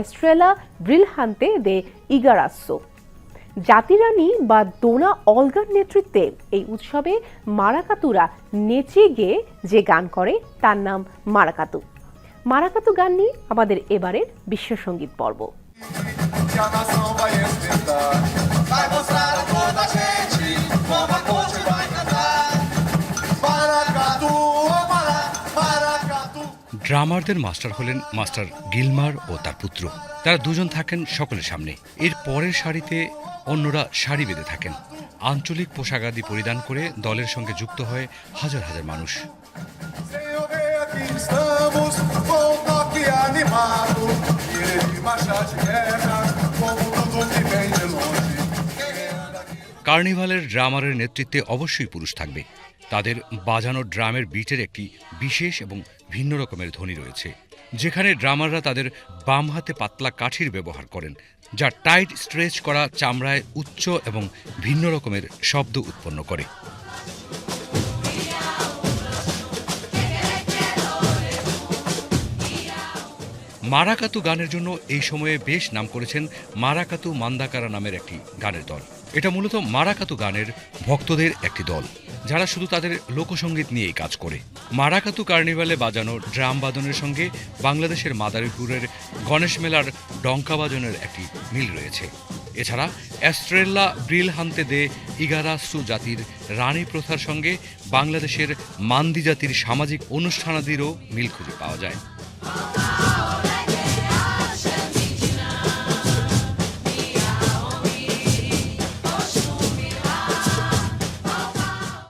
Estrela ব্রিলহান্তে দে ইগারাসো। জাতিরানী বা দোনা অলগার নেতৃত্বে এই উৎসবে মারাকাতুরা নেচে গেয়ে যে গান করে, তার নাম মারাকাতু। মারাকাতু গান নিয়ে আমাদের এবারের বিশ্বসঙ্গীত পর্ব। ড্রামারদের মাস্টার হলেন মাস্টার গিলমার ও তার পুত্র। তারা দুজন থাকেন সকলের সামনে। এর পরের সারিতে অন্যরা সারি বেঁধে থাকেন। আঞ্চলিক পোশাকাদি পরিধান করে দলের সঙ্গে যুক্ত হয় হাজার হাজার মানুষ। কার্নিভালের ড্রামারের নেতৃত্বে অবশ্যই পুরুষ থাকবে। তাদের বাজানো ড্রামের বিটের একটি বিশেষ এবং ভিন্ন রকমের ধ্বনি রয়েছে, যেখানে ড্রামাররা তাদের বাম হাতে পাতলা কাঠির ব্যবহার করেন, যা টাইট স্ট্রেচ করা চামড়ায় উচ্চ এবং ভিন্ন রকমের শব্দ উৎপন্ন করে। মারাকাতু গানের জন্য এই সময়ে বেশ নাম করেছেন মারাকাতু মান্দাকারা নামের একটি গানের দল। এটা মূলত মারাকাতু গানের ভক্তদের একটি দল, যারা শুধু তাদের লোকসঙ্গীত নিয়েই কাজ করে। মারাকাতু কার্নিভালে বাজানো ড্রাম বাদনের সঙ্গে বাংলাদেশের মাদারীপুরের গণেশ মেলার ডঙ্কা বাজনের একটি মিল রয়েছে। এছাড়া অ্যাস্ট্রেল্লা ব্রিল হান্তে দে ইগারাসু জাতির রানী প্রথার সঙ্গে বাংলাদেশের মান্দি জাতির সামাজিক অনুষ্ঠানাদিরও মিল খুঁজে পাওয়া যায়।